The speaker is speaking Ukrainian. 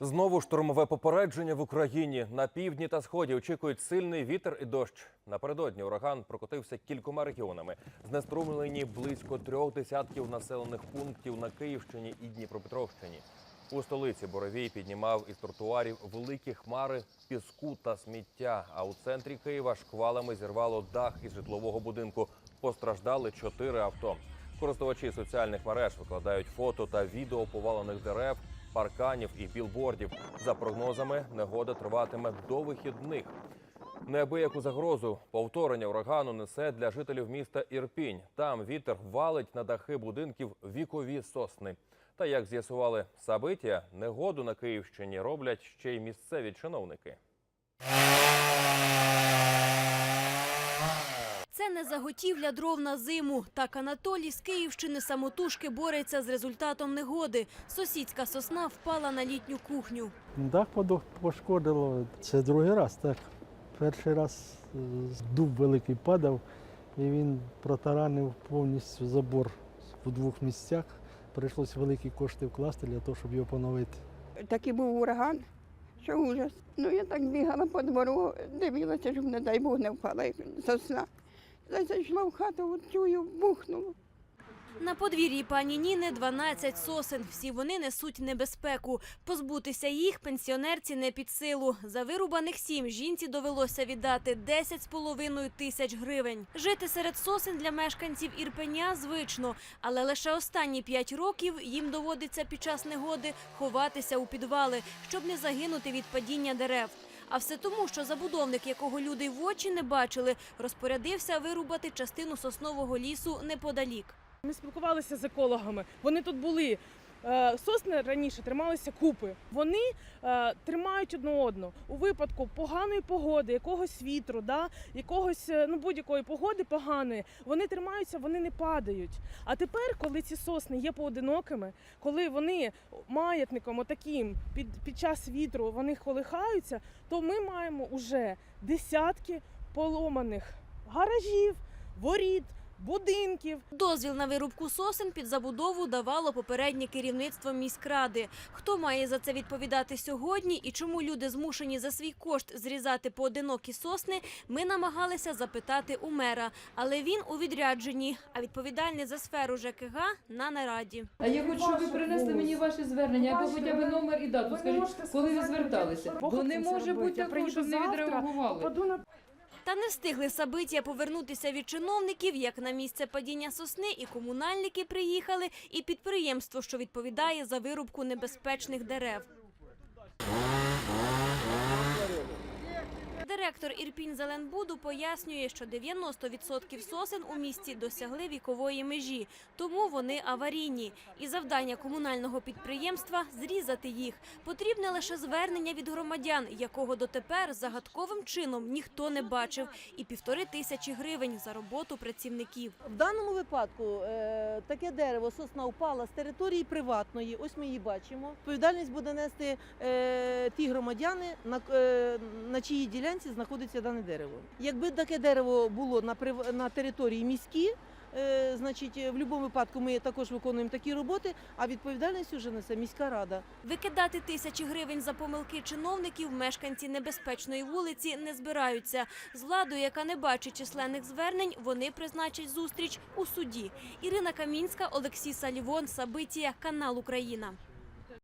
Знову штурмове попередження в Україні. На півдні та сході очікують сильний вітер і дощ. Напередодні ураган прокотився кількома регіонами. Знеструмлені близько трьох десятків населених пунктів на Київщині і Дніпропетровщині. У столиці Боровій піднімав із тротуарів великі хмари піску та сміття. А у центрі Києва шквалами зірвало дах із житлового будинку. Постраждали чотири авто. Користувачі соціальних мереж викладають фото та відео повалених дерев, парканів і білбордів. За прогнозами, негода триватиме до вихідних. Неабияку загрозу повторення урагану несе для жителів міста Ірпінь. Там вітер валить на дахи будинків вікові сосни. Та як з'ясували Сабиття, негоду на Київщині роблять ще й місцеві чиновники. Це не заготівля дров на зиму. Так Анатолій з Київщини самотужки бореться з результатом негоди. Сусідська сосна впала на літню кухню. Дах подох- пошкодило. Це другий раз, так. Перший раз е, дуб великий падав, і він протаранив повністю забор у двох місцях. Прийшлося великі кошти вкласти для того, щоб його поновити. Такий був ураган, що ужас. Ну я так бігала по двору, дивилася, щоб, не дай Бог, не впала сосна. Зайшла в хату, от чую, бухнуло. На подвір'ї пані Ніни 12 сосен. Всі вони несуть небезпеку. Позбутися їх пенсіонерці не під силу. За вирубаних сім жінці довелося віддати 10,5 тисяч гривень. Жити серед сосен для мешканців Ірпеня звично, але лише останні п'ять років їм доводиться під час негоди ховатися у підвали, щоб не загинути від падіння дерев. А все тому, що забудовник, якого люди в очі не бачили, розпорядився вирубати частину соснового лісу неподалік. Ми спілкувалися з екологами. Вони тут були. Е, Сосни раніше трималися купи. Вони е, тримають одне одну. У випадку поганої погоди, якогось вітру, да, якогось е, ну будь-якої погоди поганої, вони тримаються, вони не падають. А тепер, коли ці сосни є поодинокими, коли вони маятником отаким під, під час вітру вони колихаються, то ми маємо уже десятки поломаних гаражів, воріт, будинків. Дозвіл на вирубку сосен під забудову давало попереднє керівництво міськради. Хто має за це відповідати сьогодні і чому люди змушені за свій кошт зрізати поодинокі сосни, ми намагалися запитати у мера. Але він у відрядженні, а відповідальний за сферу ЖКГ на нараді. А я хочу, щоб ви принесли мені ваше звернення, або хоча б номер і дату. Скажіть, коли ви зверталися? Бо не може бути такого, щоб не відреагували. Та не встигли Сабиття повернутися від чиновників, як на місце падіння сосни і комунальники приїхали, і підприємство, що відповідає за вирубку небезпечних дерев. Директор Ірпінь Зеленбуду пояснює, що 90% сосен у місті досягли вікової межі, тому вони аварійні. І завдання комунального підприємства зрізати їх. Потрібне лише звернення від громадян, якого дотепер загадковим чином ніхто не бачив, і півтори тисячі гривень за роботу працівників. В даному випадку е, таке дерево, сосна упала з території приватної. Ось ми її бачимо. Відповідальність буде нести е, ті громадяни, на, е, на чиїй ділянці знаходиться дане дерево. Якби таке дерево було на, на території міській, е, значить, в будь-якому випадку ми також виконуємо такі роботи, а відповідальність вже несе міська рада. Викидати тисячі гривень за помилки чиновників мешканці небезпечної вулиці не збираються. З владою, яка не бачить численних звернень, вони призначать зустріч у суді. Ірина Камінська, Олексій Салівон, Сабитія, канал Україна.